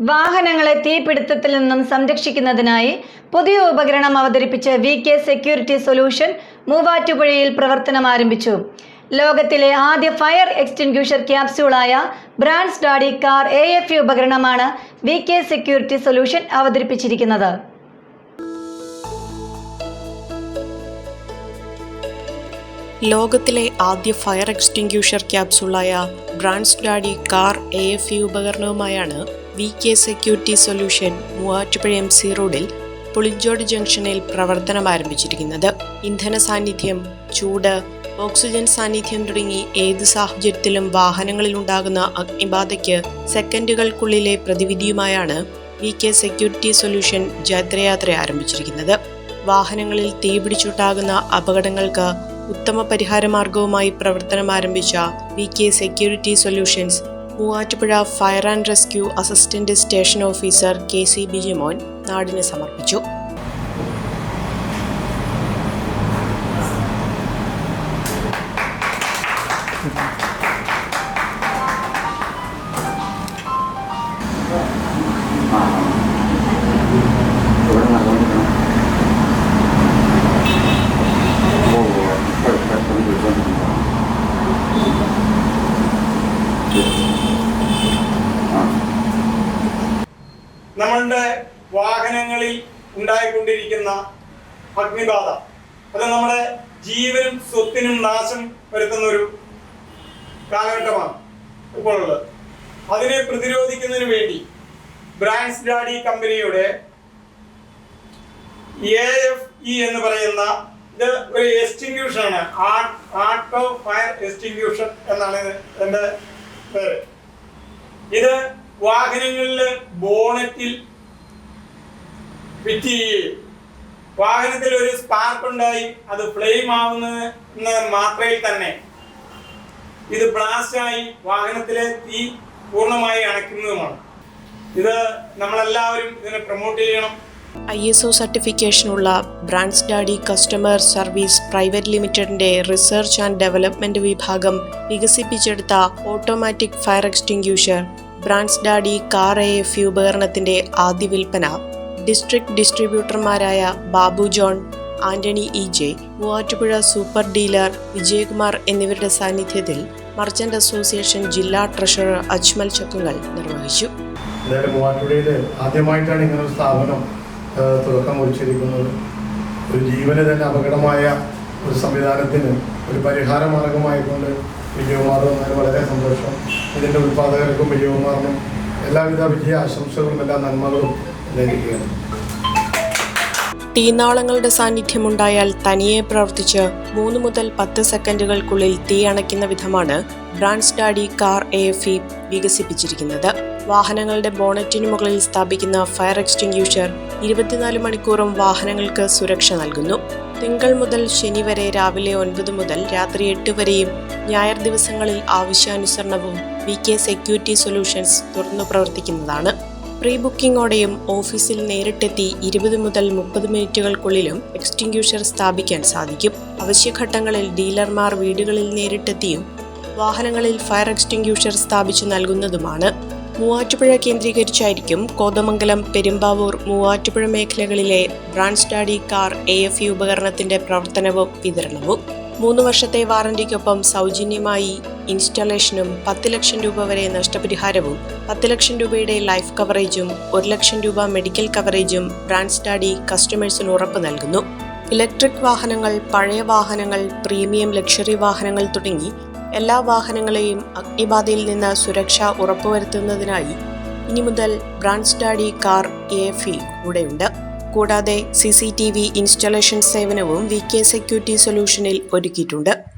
വാഹനങ്ങളെ തീപിടുത്തത്തിൽ നിന്നും സംരക്ഷിക്കുന്നതിനായി പുതിയ ഉപകരണം അവതരിപ്പിച്ച വി കെ സെക്യൂരിറ്റി സൊല്യൂഷൻ മൂവാറ്റുപുഴയിൽ പ്രവർത്തനം ആരംഭിച്ചു. ലോകത്തിലെ ആദ്യ fire extinguisher ക്യാപ്സ്യൂളായ Brands Daddy car A F ഉപകരണമാണ് വി കെ സെക്യൂരിറ്റി സൊല്യൂഷൻ അവതരിപ്പിച്ചിരിക്കുന്നത്. ലോകത്തിലെ ആദ്യ fire extinguisher ക്യാപ്സുളായ Brands Daddy car A F U ഉപകരണവുമായാണ് V K security solution Muvattupuzha M C റോഡിൽ പുളിഞ്ചോട് ജംഗ്ഷനിൽ പ്രവർത്തനം ആരംഭിച്ചിരിക്കുന്നത്. ഇന്ധന സാന്നിധ്യം ചൂട് ഓക്സിജൻ സാന്നിധ്യം തുടങ്ങി ഏത് സാഹചര്യത്തിലും വാഹനങ്ങളിൽ ഉണ്ടാകുന്ന അഗ്നിബാധയ്ക്ക് സെക്കൻഡുകൾക്കുള്ളിലെ പ്രതിവിധിയുമായാണ് വി കെ സെക്യൂരിറ്റി സൊല്യൂഷൻ ജാത്രയാത്ര ആരംഭിച്ചിരിക്കുന്നത്. വാഹനങ്ങളിൽ തീപിടിച്ചുണ്ടാകുന്ന അപകടങ്ങൾക്ക് ഉത്തമ പരിഹാര മാർഗവുമായി പ്രവർത്തനം ആരംഭിച്ച V K security solutions Muvattupuzha fire and rescue assistant station officer K C Bijimon നാടിന് സമർപ്പിച്ചു. ഇവിടെ നമ്മളുടെ വാഹനങ്ങളിൽ ഉണ്ടായിക്കൊണ്ടിരിക്കുന്ന അഗ്നിബാധ. അത് നമ്മുടെ ജീവനും സ്വത്തിനും നാശം വരുത്തുന്ന ഒരു കാലഘട്ടമാണ് ഇപ്പോൾ ഉള്ളത് അതിനെ പ്രതിരോധിക്കുന്നതിന് വേണ്ടി ബ്രാൻസ് ഡാഡി കമ്പനിയുടെ എ എഫ് ഇ എന്ന് പറയുന്ന ഇത് ഒരു എക്സ്റ്റിങ്ക്യൂഷൻ ആണ് ആർട്ട് ഓഫ് ഫയർ എക്സ്റ്റിങ്ക്യൂഷൻ എന്നാണ് എന്റെ പേര്. ഇത് വാഹനങ്ങളിൽ ബോണറ്റിൽ ഫിറ്റ് ചെയ്യുകയും വാഹനത്തിൽ ഒരു സ്പാർക്ക് ഉണ്ടായി അത് ഫ്ലെയിം ആവുന്ന മാത്രയിൽ തന്നെ ഇത് ബ്ലാസ്റ്റ് ആയി വാഹനത്തിലെ തീ പൂർണമായി അണയ്ക്കുന്നതുമാണ്. ഇത് നമ്മളെല്ലാവരും ഇതിനെ പ്രൊമോട്ട് ചെയ്യണം. I S O സർട്ടിഫിക്കേഷനുള്ള Brands Daddy customer service private ലിമിറ്റഡിന്റെ റിസർച്ച് ആൻഡ് ഡെവലപ്മെന്റ് വിഭാഗം വികസിപ്പിച്ചെടുത്ത automatic fire extinguisher. Brands Daddy car A F U ഉപകരണത്തിന്റെ ആദ്യ വിൽപ്പന. District ഡിസ്ട്രിബ്യൂട്ടർമാരായ Babu John Antony E J Muvattupuzha super dealer Vijayakumar എന്നിവരുടെ സാന്നിധ്യത്തിൽ merchant association ജില്ലാ treasurer Ajmal Chakkungal നിർവഹിച്ചു. എന്തായാലും മൂവാറ്റുപുഴയിൽ ആദ്യമായിട്ടാണ് ഇങ്ങനെ ഒരു സ്ഥാപനം തുടക്കം കുറിച്ചിരിക്കുന്നത്. ഒരു ജീവന് തന്നെ അപകടമായ ഒരു സംവിധാനത്തിന് ഒരു പരിഹാര മാർഗമായിക്കൊണ്ട് വിജയകുമാർ വളരെ സന്തോഷം. ഇതിന്റെ ഉൽപ്പാദകർക്കും വിജയകുമാറിനും എല്ലാവിധ വിജയ ആശംസകളും എല്ലാ നന്മകളും ലഭിക്കുകയാണ് തീനാളങ്ങളുടെ സാന്നിധ്യമുണ്ടായാൽ തനിയെ പ്രവർത്തിച്ച് മൂന്ന് മുതൽ പത്ത് സെക്കൻഡുകൾക്കുള്ളിൽ തീ അണയ്ക്കുന്ന വിധമാണ് brand Daddy car A F വികസിപ്പിച്ചിരിക്കുന്നത്. വാഹനങ്ങളുടെ ബോണറ്റിന് മുകളിൽ സ്ഥാപിക്കുന്ന ഫയർ എക്സ്റ്റിങ്ക്യൂഷർ ഇരുപത്തിനാല് മണിക്കൂറും വാഹനങ്ങൾക്ക് സുരക്ഷ നൽകുന്നു. തിങ്കൾ മുതൽ ശനി വരെ രാവിലെ ഒൻപത് മുതൽ രാത്രി എട്ട് വരെയും ഞായർ ദിവസങ്ങളിൽ ആവശ്യാനുസരണവും വി കെ സെക്യൂരിറ്റി സൊല്യൂഷൻസ് തുറന്നു പ്രവർത്തിക്കുന്നതാണ്. പ്രീ ബുക്കിംഗോടെയും ഓഫീസിൽ നേരിട്ടെത്തി ഇരുപത് മുതൽ മുപ്പത് മിനിറ്റുകൾക്കുള്ളിലും എക്സ്റ്റിങ്ക്യൂഷർ സ്ഥാപിക്കാൻ സാധിക്കും. അവശ്യഘട്ടങ്ങളിൽ ഡീലർമാർ വീടുകളിൽ നേരിട്ടെത്തിയും വാഹനങ്ങളിൽ ഫയർ എക്സ്റ്റിങ്ക്യൂഷർ സ്ഥാപിച്ചു നൽകുന്നതുമാണ്. മൂവാറ്റുപുഴ കേന്ദ്രീകരിച്ചായിരിക്കും കോതമംഗലം പെരുമ്പാവൂർ മൂവാറ്റുപുഴ മേഖലകളിലെ brand Daddy car A F E ഉപകരണത്തിന്റെ പ്രവർത്തനവും വിതരണവും. മൂന്ന് വർഷത്തെ വാറന്റിക്കൊപ്പം സൗജന്യമായി ഇൻസ്റ്റാളേഷനും പത്ത് ലക്ഷം രൂപ വരെ നഷ്ടപരിഹാരവും പത്ത് ലക്ഷം രൂപയുടെ ലൈഫ് കവറേജും ഒരു ലക്ഷം രൂപ മെഡിക്കൽ കവറേജും ബ്രാൻഡ് സ്റ്റാഡി കസ്റ്റമേഴ്സിന് ഉറപ്പ് നൽകുന്നു. ഇലക്ട്രിക് വാഹനങ്ങൾ പഴയ വാഹനങ്ങൾ പ്രീമിയം ലക്ഷറി വാഹനങ്ങൾ തുടങ്ങി എല്ലാ വാഹനങ്ങളെയും അഗ്നിബാധയിൽ നിന്ന് സുരക്ഷ ഉറപ്പുവരുത്തുന്നതിനായി ഇനി മുതൽ brand Daddy car A F കൂടെയുണ്ട്. കൂടാതെ C C T V installation സേവനവും വി കെ സെക്യൂരിറ്റി സൊല്യൂഷനിൽ ഒരുക്കിയിട്ടുണ്ട്.